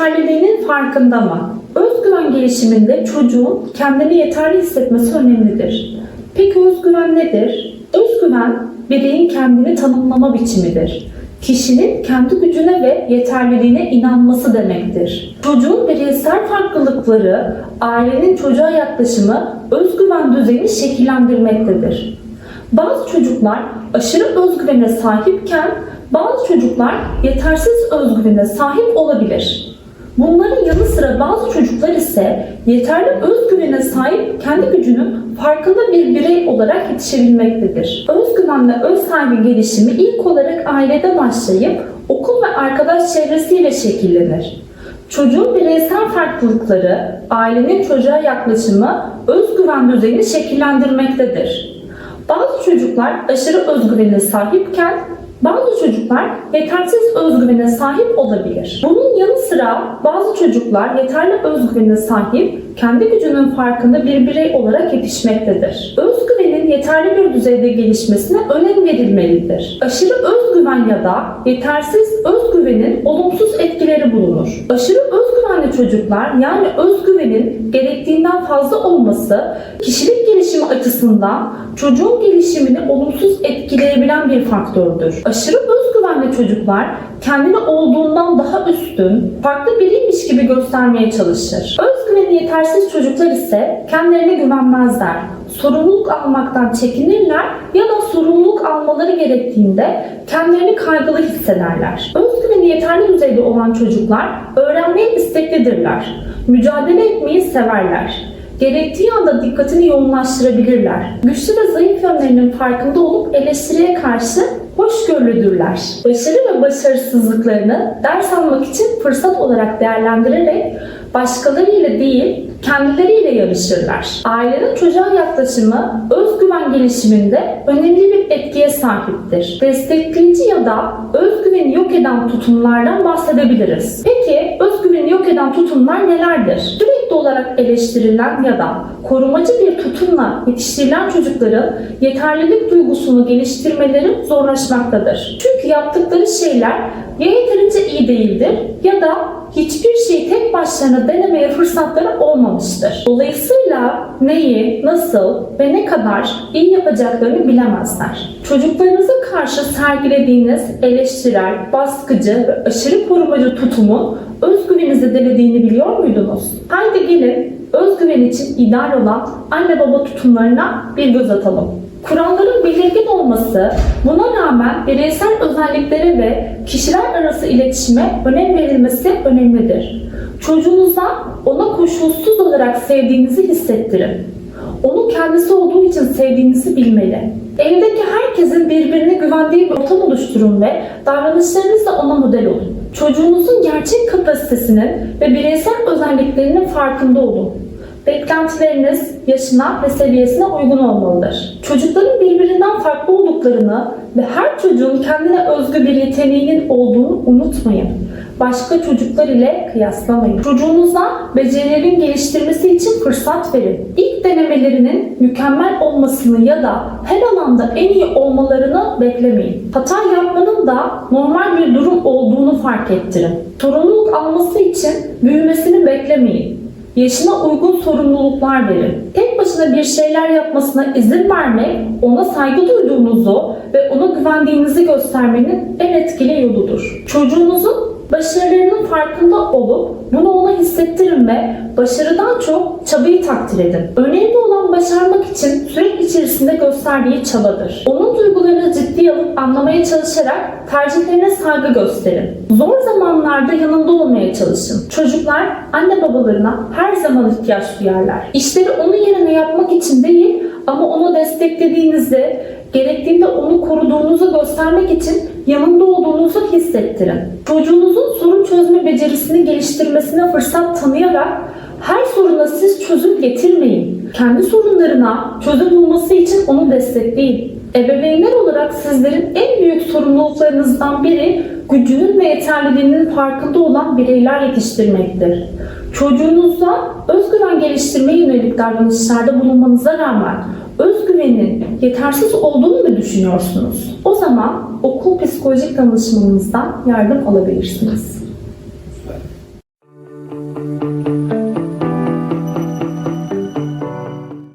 yeterliliğinin farkında mı? Özgüven gelişiminde çocuğun kendini yeterli hissetmesi önemlidir. Peki özgüven nedir? Özgüven bireyin kendini tanımlama biçimidir. Kişinin kendi gücüne ve yeterliliğine inanması demektir. Çocuğun bireysel farklılıkları, ailenin çocuğa yaklaşımı özgüven düzeyini şekillendirmektedir. Bazı çocuklar aşırı özgüvene sahipken bazı çocuklar yetersiz özgüvene sahip olabilir. Bunların yanı sıra bazı çocuklar ise yeterli özgüvene sahip kendi gücünün farkında bir birey olarak yetişebilmektedir. Özgüven ve öz saygı gelişimi ilk olarak ailede başlayıp okul ve arkadaş çevresiyle şekillenir. Çocuğun bireysel farklılıkları, ailenin çocuğa yaklaşımı özgüven düzeyini şekillendirmektedir. Bazı çocuklar aşırı özgüvene sahipken bazı çocuklar yetersiz özgüvene sahip olabilir. Bunun yanı sıra bazı çocuklar yeterli özgüvene sahip, kendi gücünün farkında bir birey olarak yetişmektedir. Özgüvenin yeterli bir düzeyde gelişmesine önem verilmelidir. Aşırı özgüven ya da yetersiz özgüvenin olumsuz etkileri bulunur. Aşırı özgüvenli çocuklar yani özgüvenin gerektiğinden fazla olması kişilik gelişimi açısından çocuğun gelişimini olumsuz etkileyebilen bir faktördür. Aşırı özgüvenli çocuklar kendini olduğundan daha üstün, farklı biriymiş gibi göstermeye çalışır. Özgüveni yetersiz çocuklar ise kendilerine güvenmezler. Sorumluluk almaktan çekinirler ya da sorumluluk almaları gerektiğinde kendilerini kaygılı hissederler. Özgüveni yeterli düzeyde olan çocuklar öğrenmeye isteklidirler. Mücadele etmeyi severler. Gerektiği anda dikkatini yoğunlaştırabilirler. Güçlü ve zayıf yönlerinin farkında olup eleştiriye karşı hoşgörülüdürler. Başarı ve başarısızlıklarını ders almak için fırsat olarak değerlendirerek başkalarıyla değil kendileriyle yarışırlar. Ailenin çocuğa yaklaşımı özgüven gelişiminde önemli bir etkiye sahiptir. Destekleyici ya da özgüveni yok eden tutumlardan bahsedebiliriz. Peki özgüveni yok eden tutumlar nelerdir? Sürekli olarak eleştirilen ya da korumacı bir tutumla yetiştirilen çocukların yeterlilik duygusunu geliştirmeleri zorlaşmaktadır. Çünkü yaptıkları şeyler ya yeterince iyi değildir ya da hiçbir şeyi tek başlarına denemeye fırsatları olmamıştır. Dolayısıyla neyi, nasıl ve ne kadar iyi yapacaklarını bilemezler. Çocuklarınıza karşı sergilediğiniz eleştirel, baskıcı ve aşırı korumacı tutumun özgüveninizi delediğini biliyor muydunuz? Özgüven için ideal olan anne baba tutumlarına bir göz atalım. Kuralların belirgin olması, buna rağmen bireysel özelliklere ve kişiler arası iletişime önem verilmesi önemlidir. Çocuğunuza ona koşulsuz olarak sevdiğinizi hissettirin. Onu kendisi olduğu için sevdiğinizi bilmeli. Evdeki herkesin birbirine güvendiği bir ortam oluşturun ve davranışlarınızla ona model olun. Çocuğunuzun gerçek kapasitesinin ve bireysel özelliklerinin farkında olun. Beklentileriniz yaşına ve seviyesine uygun olmalıdır. Çocukların birbirinden farklı olduklarını ve her çocuğun kendine özgü bir yeteneğinin olduğunu unutmayın. Başka çocuklar ile kıyaslamayın. Çocuğunuza becerilerin geliştirmesi için fırsat verin. İlk denemelerinin mükemmel olmasını ya da her alanda en iyi olmalarını beklemeyin. Hata yapmanın da normal bir durum olduğunu fark ettirin. Sorumluluk alması için büyümesini beklemeyin. Yaşına uygun sorumluluklar verin. Tek başına bir şeyler yapmasına izin vermek, ona saygı duyduğunuzu ve ona güvendiğinizi göstermenin en etkili yoludur. Çocuğunuzun başarılarının farkında olup bunu ona hissettirin ve başarıdan çok çabayı takdir edin. Önemli olan başarmak için süreç içerisinde gösterdiği çabadır. Onun duygularını ciddiye alıp anlamaya çalışarak tercihlerine saygı gösterin. Zor zamanlarda yanında olmaya çalışın. Çocuklar anne babalarına her zaman ihtiyaç duyarlar. İşleri onun yerine yapmak için değil ama onu desteklediğinizi, gerektiğinde onu koruduğunuzu göstermek için yanında olduğunuzu hissettirin. Çocuğunuzun sorun çözme becerisini geliştirmesine fırsat tanıyarak her soruna siz çözüm getirmeyin. Kendi sorunlarına çözüm bulması için onu destekleyin. Ebeveynler olarak sizlerin en büyük sorumluluklarınızdan biri gücünün ve yeterliliğinin farkında olan bireyler yetiştirmektir. Çocuğunuzda özgüven geliştirmeye yönelik davranışlarda bulunmanıza rağmen özgüvenin yetersiz olduğunu mu düşünüyorsunuz? O zaman okul psikolojik danışmanınızdan yardım alabilirsiniz.